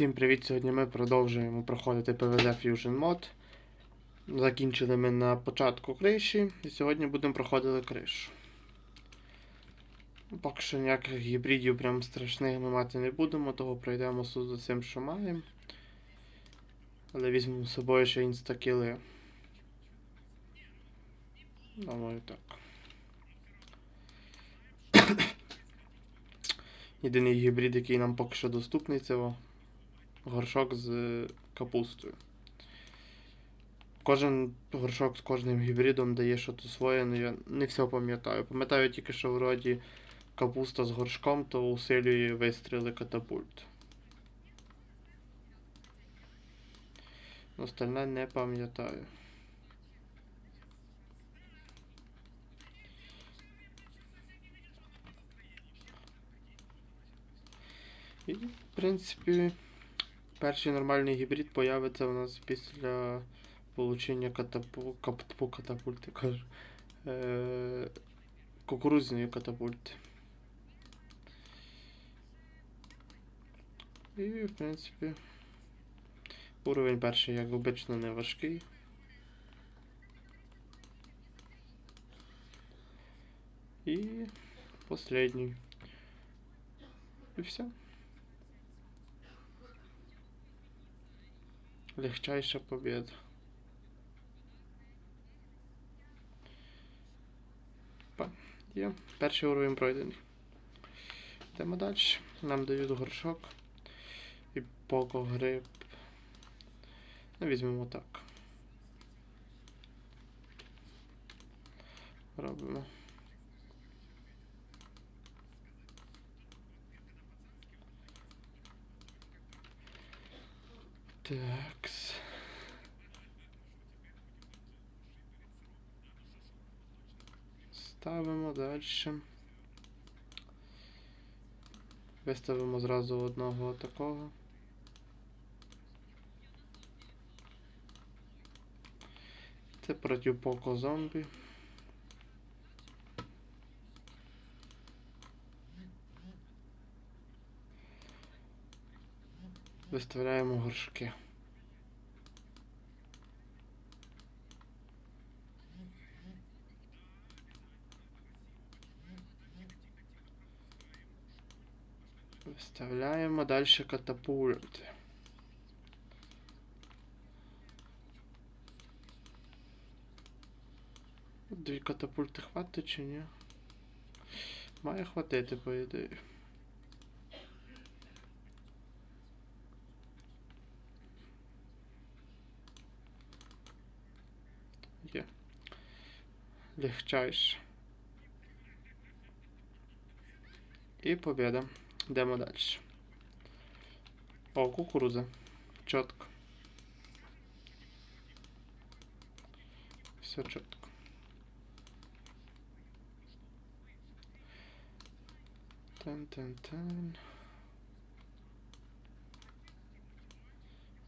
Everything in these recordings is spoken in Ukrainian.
Всім привіт! Сьогодні ми продовжуємо проходити PvZ Fusion Mod. Закінчили ми на початку криші і сьогодні будемо проходити кришу. Поки що ніяких гібридів прям страшних ми мати не будемо, того пройдемо суд за цим, що маємо. Але візьмемо з собою ще інстакіли. Думаю, так. Єдиний гібрид, який нам поки що доступний, це горшок з капустою. Кожен горшок з кожним гібридом дає щось своє, але я не все пам'ятаю. Пам'ятаю тільки, що вроді капуста з горшком, то усилює вистріли катапульт. Остальне не пам'ятаю. І, в принципі, перший нормальний гібрид появиться у нас після получення катапу... каптпу катапульти, кажу. Е... Кукурудзяної катапульти. І, в принципі, уровень перший, як обично, не важкий. І последній. І все. Легчайша победа. Є. Перший уровень пройдений. Йдемо далі. Нам дають горшок і поко гриб. Ну, візьмемо так. Робимо. Такс. Ставимо далі. Виставимо зразу одного такого. Це проти поко зомбі. Виставляємо горшки. Виставляємо далі катапульти. Дві катапульти хватить чи ні? Має хватити, по ідеї. Є. Легчайше. І победа. Йдемо далі. О, кукуруза. Чітко. Все чітко. Тен-тен-тен.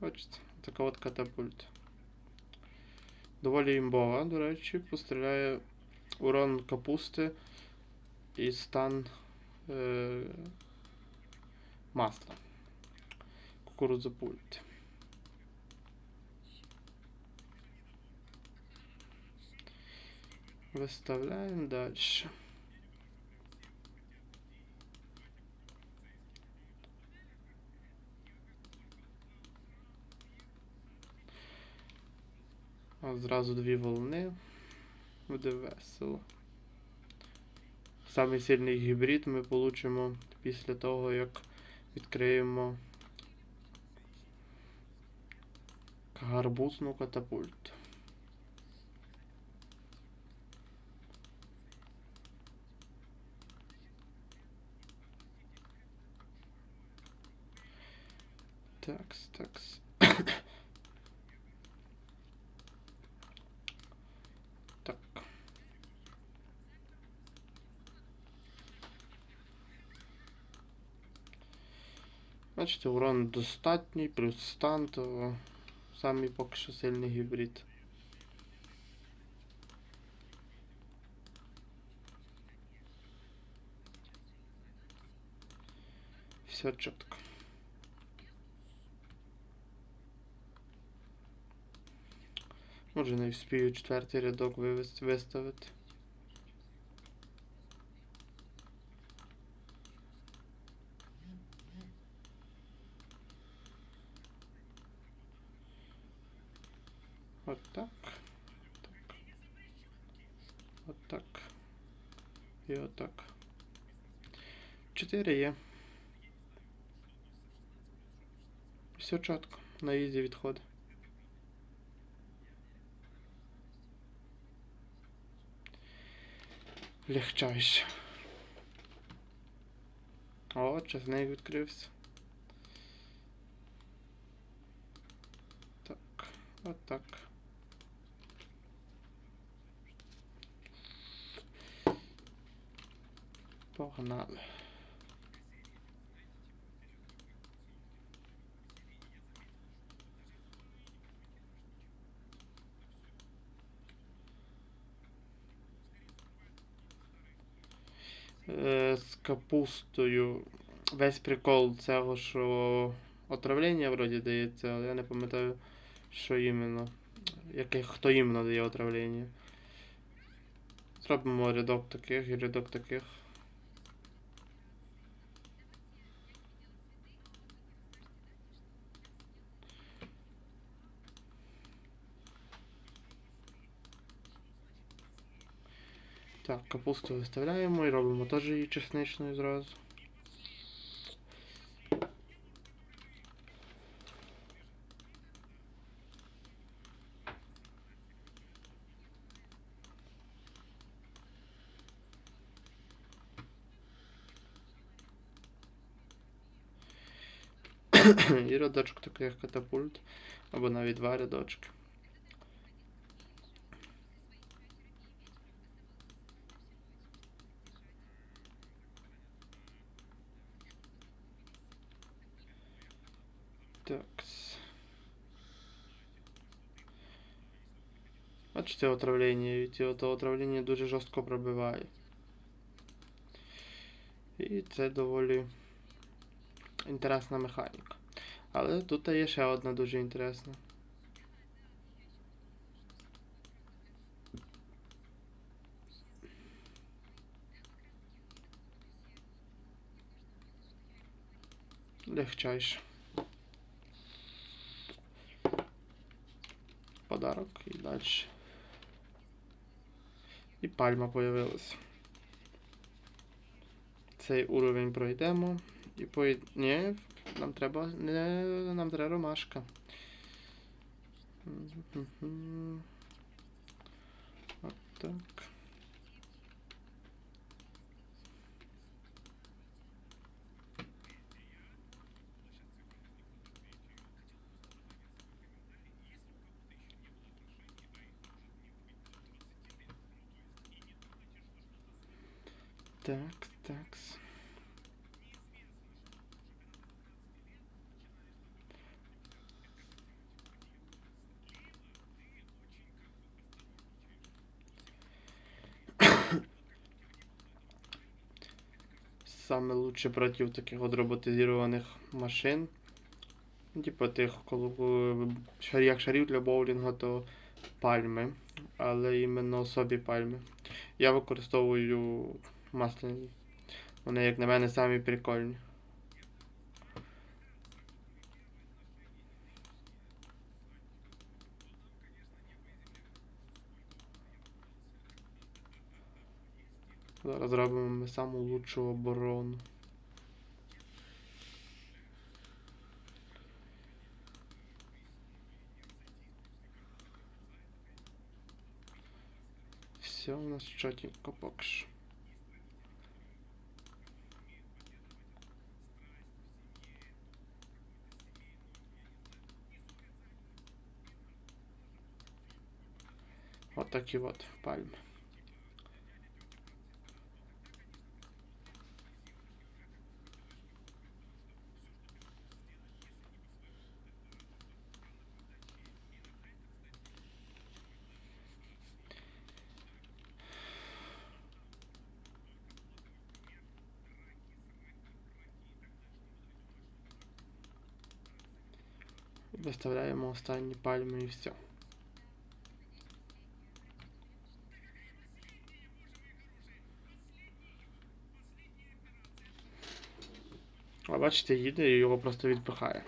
Бачите, така от катапульт. Доволі імбова, до речі, постріляє урон капусти і стан е, масла. Кукурудзопульт. Виставляємо далі. А зразу дві волни. Буде весело. Самий сильний гібрид ми получимо після того, як відкриємо гарбузну катапульту. Такс, такс. Бачите, урон достатній, плюс стан, то самий поки що сильний гібрид. Все чітко. Може не вспію четвертий рядок вивести виставити. 4 є. Все чітко. На ізі відходить. Легчайше. О, час чесник відкрився. Так, отак. так. Погнали. Капустою. Весь прикол цього, що отравлення вроді дається, але я не пам'ятаю, що іменно. Яке, хто іменно дає отравлення. Зробимо рядок таких і рядок таких. Так, капусту виставляємо і робимо теж її чесничною зразу. І рядочок як катапульт, або навіть два рядочки. Так. Бачите, отравлення, цього то отравлення дуже жорстко пробиває. І це доволі інтересна механіка. Але тут є ще одна дуже інтересна. Легчайше. Подарок і далі. І пальма появилась. Цей уровень пройдемо. І по... Ні, нам треба. Не, нам треба ромашка. Мгм. От так. Так. Саме лучше проти таких от роботизованих машин. Ну, Типу тих, коли шар- як шарів для боулінгу, то пальми. Але іменно особі пальми. Я використовую масляні. Вони, як на мене, самі прикольні. Зараз зробимо ми саму лучшу оборону. Все у нас чотенько поки Вот такі от пальми. Виставляємо останні пальми і все. Бачите, їде і його просто відпихає.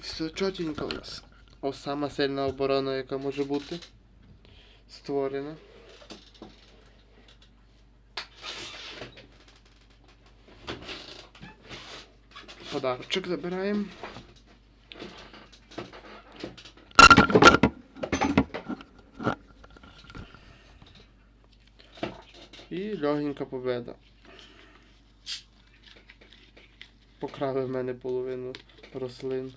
Все чотенько у нас. О, сама сильна оборона, яка може бути створена. Подарочок забираємо. І легенька победа. Покрали в мене половину рослин.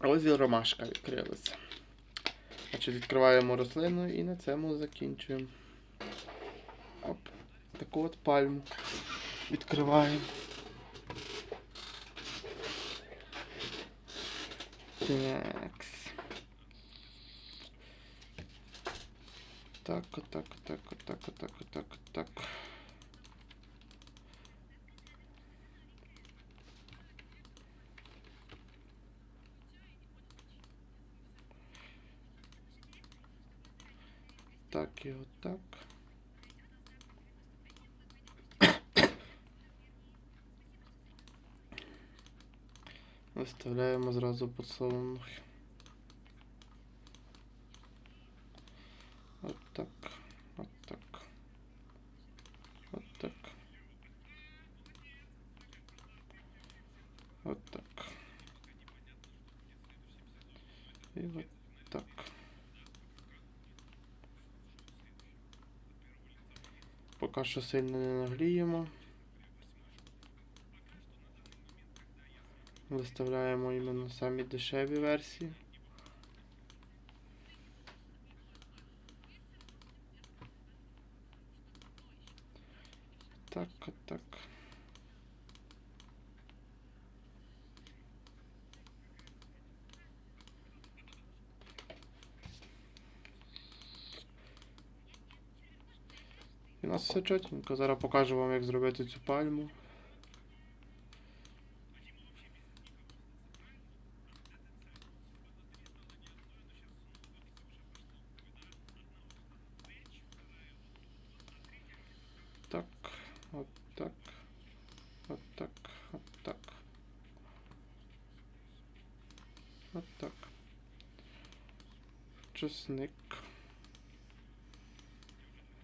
Ось і ромашка відкрилася. Значить, відкриваємо рослину і на цьому закінчуємо. Оп. Таку от пальму відкриваємо. Такс. Так, отак, отак, отак, отак, отак, отак. Так і отак. Виставляємо зразу подсолнухи. От так. От так. От так. От так. І от так. Поки що сильно не нагріємо. Виставляємо іменно самі дешеві версії. Так, так. Нас все чотенько. Зараз покажу вам, як зробити цю пальму. Так, от так, от так, от так. От так. Чесник.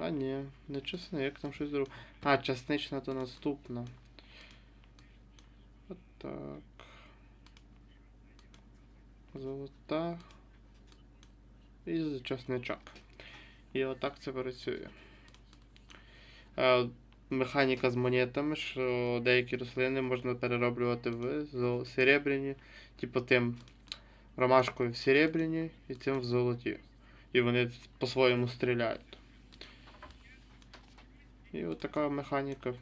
А ні, не чесник, там щось друге. А, чеснична то наступна. От так. Золота. І чесничок. І отак це працює. Е, Механіка з монетами, що деякі рослини можна перероблювати в серебряні, типу тим ромашкою в серебряні і цим в золоті. І вони по-своєму стріляють. І от така механіка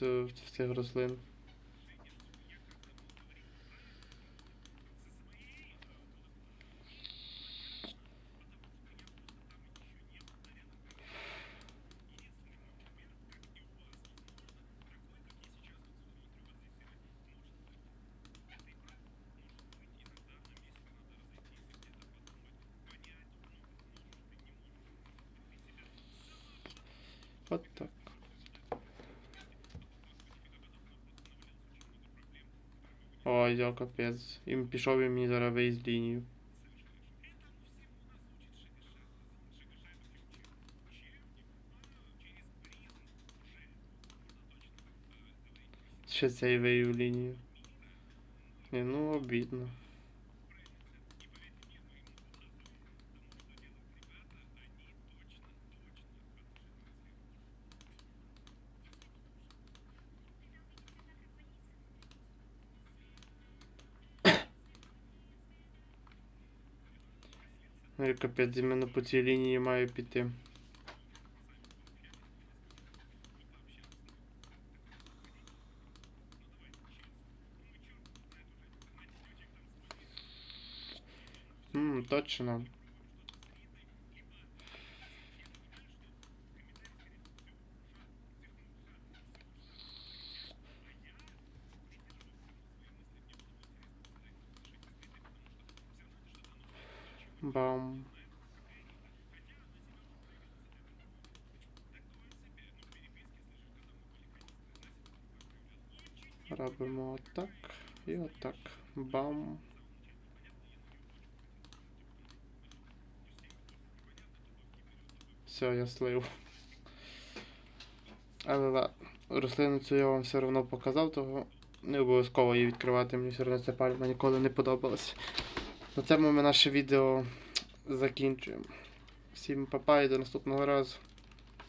в, цих рослин. От так. Ой, я капець. Їм пішов і мені зараз виїзд лінію. Ще цей виїв лінію. Не, ну обідно. Ну і капець, іменно по цій лінії маю піти. Ммм, точно. Робимо отак і отак. Бам. Все, я слив. Але ладно, рослину цю я вам все одно показав, того не обов'язково її відкривати, мені все одно ця пальма ніколи не подобалась. На цьому ми наше відео закінчуємо. Всім па-па і до наступного разу.